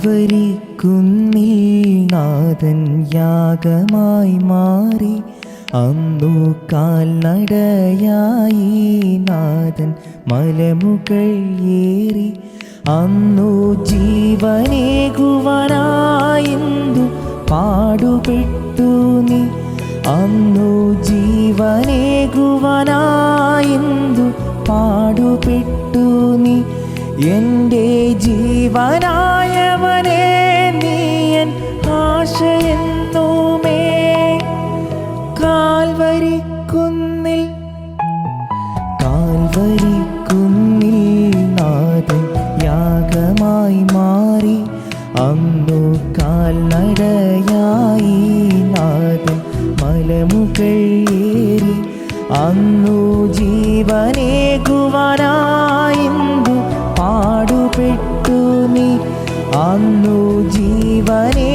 Calvary കുന്നിൽ നാഥൻ യാഗമായി മാറി. അന്നു കാൽനടയായി നാഥൻ മലമുകൾ ഏറി. അന്നു ജീവനേകുവനായിന്തു പാടുപെട്ടു നീ. അന്നു ജീവനേകുവനായിന്തു പാടുപെട്ടു നീ. എന്റെ ജീവനായവനെ അന്നു ജീവനേകുവാനായിന്തു പാടുപെട്ടു നീ അന്നു ജീവനേകുവാനായിന്തു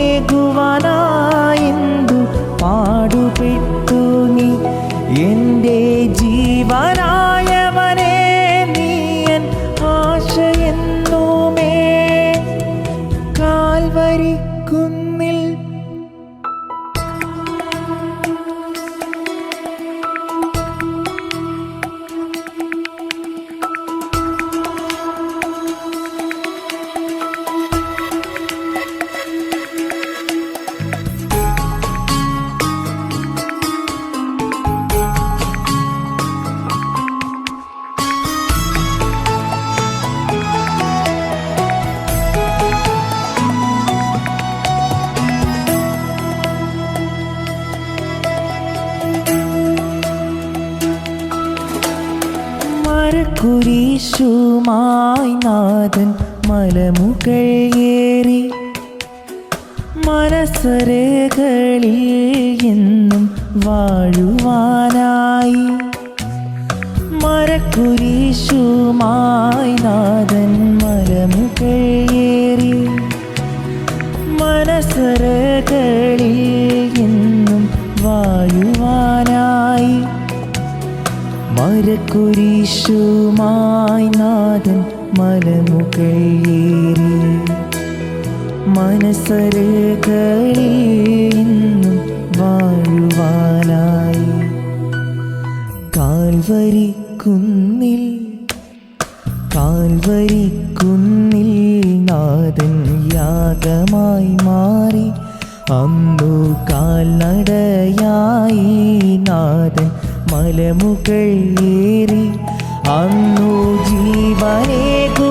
മരക്കുരീശുമായി നാഥൻ മലമുകൾ ഏറി. മനസ്സരകളിൽ എന്നും വാഴുവാനായി. മരക്കുരീശുമായി നാഥൻ മലമുകൾ ഏറി. മനസ്സരകളിൽ എന്നും വാഴുവാനായി മരക്കുരിശുമായി നാഥൻ മലമുകളേറി മനസ്സരകളിൽ ഇന്നും വാഴുവാനായി കാൽവരി കുന്നിൽ കാൽവരി കുന്നിൽ നാഥൻ യാഗമായി മാറി അന്നു കാൽനടയായി നാഥൻ മലമുകൾ ഏറി അന്നു ജീവനേകുവനായെന്തു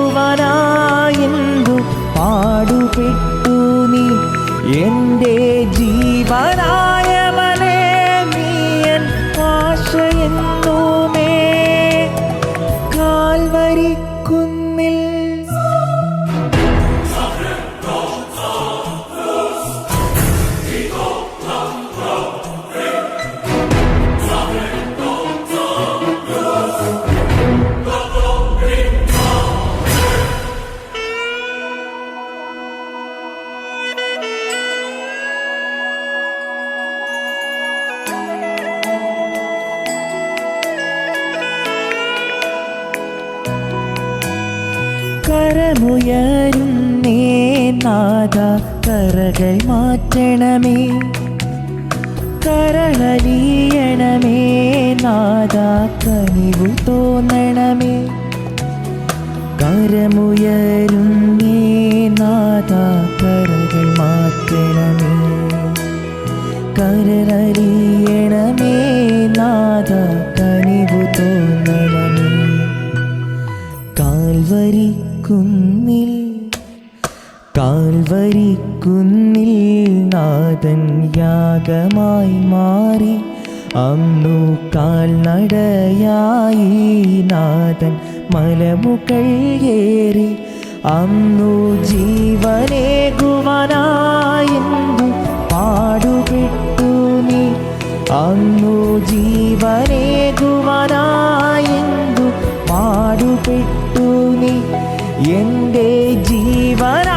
പാടുപെട്ടു നീ. എന്റെ ജീവനായവനെ കരമുയരുന്നേ നാദ കരകൾ മാറ്റണമേ. കരളലിയണമേ നാദ കനിവു തോന്നണമേ. കരമുയരുന്നേ നാദ കരകൾ മാറ്റണമേ. കരളലിയണമേ നാദ കനിവു തോന്നണമേ. കാൽവരി കുന്നിൽ കാൽവരി കുന്നിൽ നാഥൻ യാഗമായി മാറി. അന്നു കാൽനടയായി നാഥൻ മലമുകൾ ഏറി. അന്നു ജീവനേകുവാനായി പാടുപെട്ടു നീ. അന്നു ജീവനേകുവാനായി പാടുപെട്ടു നീ. എന്റെ ജീവന